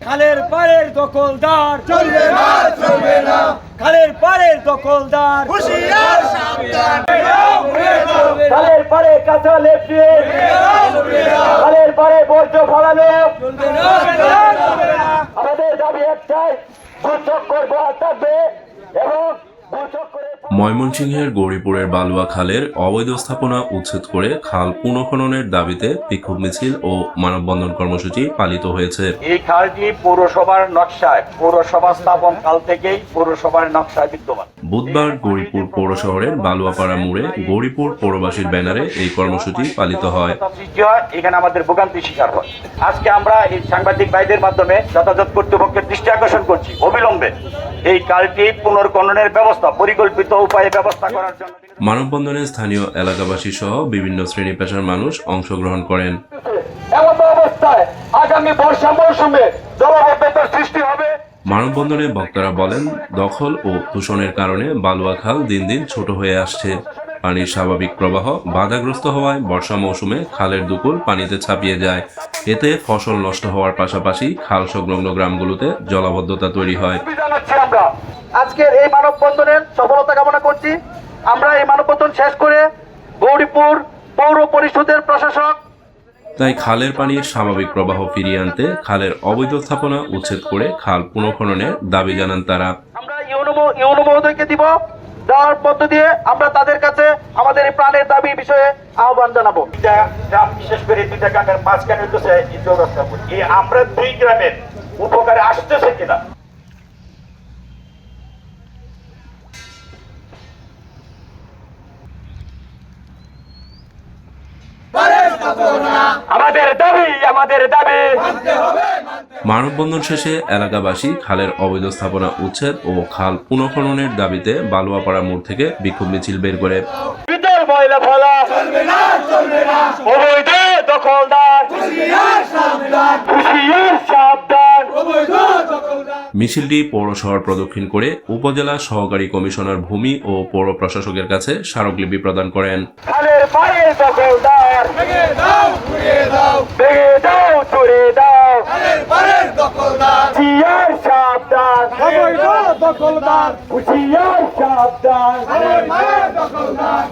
খালের পাড়ের দখলদার। চলবে না চলবে না। খালের পাড়ের দখলদার। হুশিয়ার সাবধান। খালের পাড়ে কাঁচা লেপটিয়ে খালের পাড়ে বর্জ্য ফলানো। আমাদের দাবি একটাই দুচক্কর বহাল থাকবে এবং ময়মনসিংহের গৌরীপুরের বালুয়া খালের অবৈধ স্থাপনা উচ্ছেদ করে খাল পুনঃখননের দাবিতে বিক্ষোভ মিছিল ও মানববন্ধন কর্মসূচি পালিত হয়েছে। এই খালটি পৌরসভার নকশায়, পৌরসভা স্থাপন কাল থেকেই পৌরসভার নকশায় বিদ্যমান। বুধবার গৌরীপুর পৌর শহরের বালুয়াপাড়া মোড়ে গৌরীপুর পৌরবাসীর ব্যানারে এই কর্মসূচি পালিত হয়। এখানে আমাদের ভোগান্তি শিকার হয়। আজকে আমরা এই সাংবাদিক ভাইদের মাধ্যমে যথাযথ কর্তৃপক্ষের দৃষ্টি আকর্ষণ করছি অবিলম্বে। এই কালটি পুনর্গণনের ব্যবস্থা পরিকল্পিত উপায়ে ব্যবস্থা করার জন্য মানববন্ধনে স্থানীয় এলাকাবাসী সহ বিভিন্ন শ্রেণি পেশার মানুষ অংশগ্রহণ করেন। এমন অবস্থায় আগামী বর্ষা মৌসুমে জলবদ্ধতার সৃষ্টি হবে। মানববন্ধনে বক্তারা বলেন, দখল ও দূষণের কারণে বালুয়া খাল দিন দিন ছোট হয়ে আসছে। পানির স্বাভাবিক প্রবাহ বাধাগ্রস্ত হওয়ায় বর্ষা মৌসুমে খালের দুপুর পানিতে ছাপিয়ে যায়। এতে ফসল নষ্ট হওয়ার পাশাপাশি খাল সংলগ্ন গ্রামগুলোতে জলাবদ্ধতা তৈরি হয়। আজকের এই মানববন্ধনের সফলতা কামনা করছি। আমরা এই মানববন্ধন শেষ করে গৌরীপুর পৌর পরিষদের প্রশাসক তাই খালের পানির স্বাভাবিক প্রবাহ ফিরিয়ে আনতে খালের অবৈধ স্থাপনা উচ্ছেদ করে খাল পুনঃখননের দাবি জানান তারা। আমরা ইউনো মহোদয়কে দিব দেওয়ার মধ্য দিয়ে আমরা তাদের কাছে আমাদের এই প্রাণের দাবি বিষয়ে আহ্বান জানাব। বিশেষ করে দুইটা গ্রামের মাঝখানে এই আমরা দুই গ্রামের উপকারে আসতেছে কিনা? আমাদের দাবি আমাদের দাবি। মানববন্ধন শেষে এলাকাবাসী খালের অবৈধ স্থাপনা উচ্ছেদ ও খাল পুনঃখননের দাবিতে বালুয়াপাড়া মোড় থেকে বিক্ষোভ মিছিল বের করে। ময়লা ফেলা। অবৈধ দখলদার। সাবধান। দখলদার। মিছিলটি পৌর শহর প্রদক্ষিণ করে উপজেলা সহকারী কমিশনার ভূমি ও পৌর প্রশাসকের কাছে স্মারকলিপি প্রদান করেন। খালের দখলদার ভেঙে দাও ঘুরিয়ে দাও ভেঙে দাও চড়ে দাও। পারের দখলদার হুশিয়ার সাবধান। অবৈধ দখলদার হুশিয়ার সাবধান দখলদার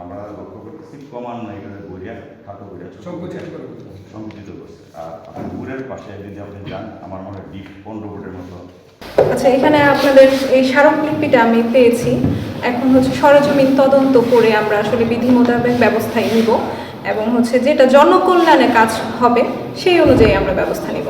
আমরা লক্ষ্য করতেছি ক্রমান্বয়ে এখানে বইয়া খাটো বইয়া সংকুচিত সংকুচিত করছে আর আপনার পুরের পাশে যদি আপনি যান আমার মনে হয় ডিপ পনেরো ফুটের মতো আচ্ছা এখানে আপনাদের এই স্মারকলিপিটা আমি পেয়েছি। এখন হচ্ছে সরজমিন তদন্ত করে আমরা আসলে বিধি মোতাবেক ব্যবস্থায় নিব এবং হচ্ছে যেটা জনকল্যাণে কাজ হবে, সেই অনুযায়ী আমরা ব্যবস্থা নিব।